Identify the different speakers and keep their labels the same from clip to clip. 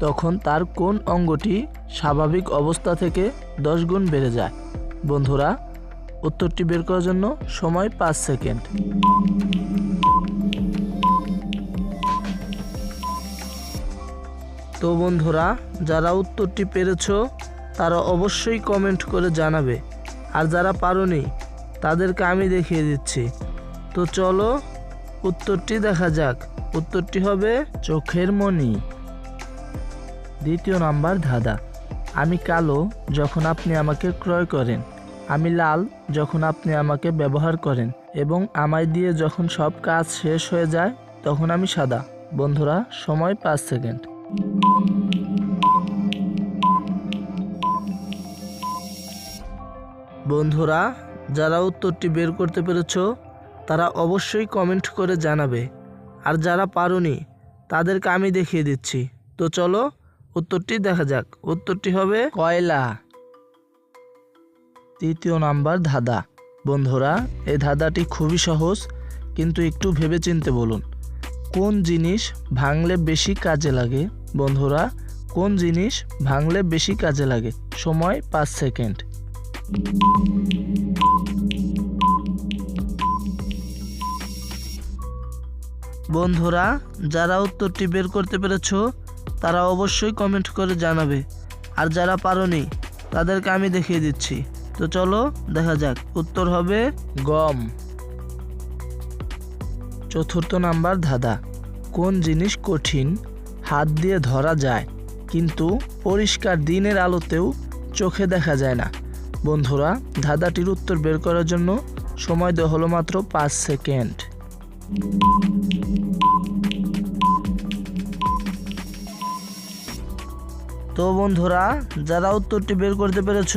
Speaker 1: তখন তার কোন অঙ্গটি স্বাভাবিক অবস্থা থেকে দশ গুণ বেড়ে যায়? বন্ধুরা, উত্তরটি বের করার জন্য সময় পাঁচ সেকেন্ড। তো বন্ধুরা, যারা উত্তরটি পেরেছ, তারা অবশ্যই কমেন্ট করে জানাবে। আর যারা পারোনি, তাদেরকে আমি দেখিয়ে দিচ্ছি। তো চলো, উত্তরটি দেখা যাক। উত্তরটি হবে চোখের মণি। দ্বিতীয় নাম্বার ধাঁধা। আমি কালো যখন আপনি আমাকে ক্রয় করেন। আমি লাল যখন আপনি আমাকে ব্যবহার করেন। এবং আমায় দিয়ে যখন সব কাজ শেষ হয়ে যায়, তখন আমি সাদা। বন্ধুরা, সময় পাঁচ সেকেন্ড। বন্ধুরা, যারা উত্তরটি বের করতে পেরেছ, তারা অবশ্যই কমেন্ট করে জানাবে। আর যারা পারোনি, তাদেরকে আমি দেখিয়ে দিচ্ছি। তো চলো উত্তরটি দেখা যাক। উত্তরটি হবে কয়লা। তৃতীয় নাম্বার ধাঁধা। বন্ধুরা, এই ধাঁধাটি খুবই সহজ, কিন্তু একটু ভেবেচিন্তে বলুন। কোন জিনিস ভাঙলে বেশি কাজে লাগে? বন্ধুরা, কোন জিনিস ভাঙলে বেশি কাজে লাগে? সময় পাঁচ সেকেন্ড। বন্ধুরা, যারা উত্তরটি বের করতে পেরেছ তারা অবশ্যই কমেন্ট করে জানাবে। আর যারা পারোনি, তাদেরকে আমি দেখিয়ে দিচ্ছি। তো চলো, দেখা যাক। উত্তর হবে গম। চতুর্থ নাম্বার ধাঁধা। কোন জিনিস কঠিন? হাত দিয়ে ধরা যায়, কিন্তু পরিষ্কার দিনের আলোতেও চোখে দেখা যায় না। বন্ধুরা, ধাঁধাটির উত্তর বের করার জন্য সময় দেওয়া হলো মাত্র পাঁচ সেকেন্ড। তো বন্ধুরা, যারা উত্তরটি বের করতে পেরেছ,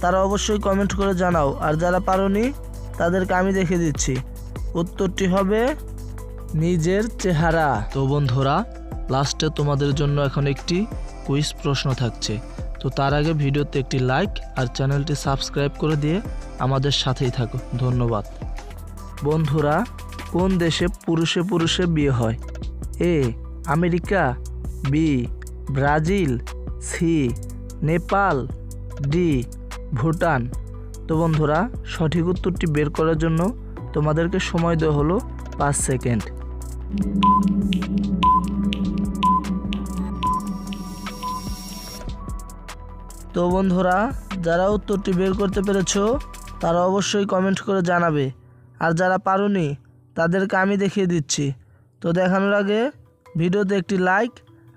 Speaker 1: তারা অবশ্যই কমেন্ট করে জানাও। আর যারা পারোনি, তাদেরকে আমি দেখে দিচ্ছি। উত্তরটি হবে, নিজের চেহারা। তো বন্ধুরা লাস্টে তোমাদের জন্য এখন একটি কুইজ প্রশ্ন থাকছে। তো তার আগে ভিডিওতে একটি লাইক আর চ্যানেলটি সাবস্ক্রাইব করে দিয়ে আমাদের সাথেই থাকো। ধন্যবাদ। বন্ধুরা, কোন দেশে পুরুষে পুরুষে বিয়ে হয়? A, America, B, Brazil C Nepal, D, Bhutan. তো বন্ধুরা, সঠিক উত্তরটি বের করার জন্য তোমাদেরকে সময় দেওয়া হলো পাঁচ সেকেন্ড। তো বন্ধুরা, যারা উত্তরটি বের করতে পেরেছ, তারা অবশ্যই কমেন্ট করে জানাবে। আর যারা পারোনি, তাদেরকে আমি দেখিয়ে দিচ্ছি। তো দেখানোর আগে ভিডিওতে একটি লাইক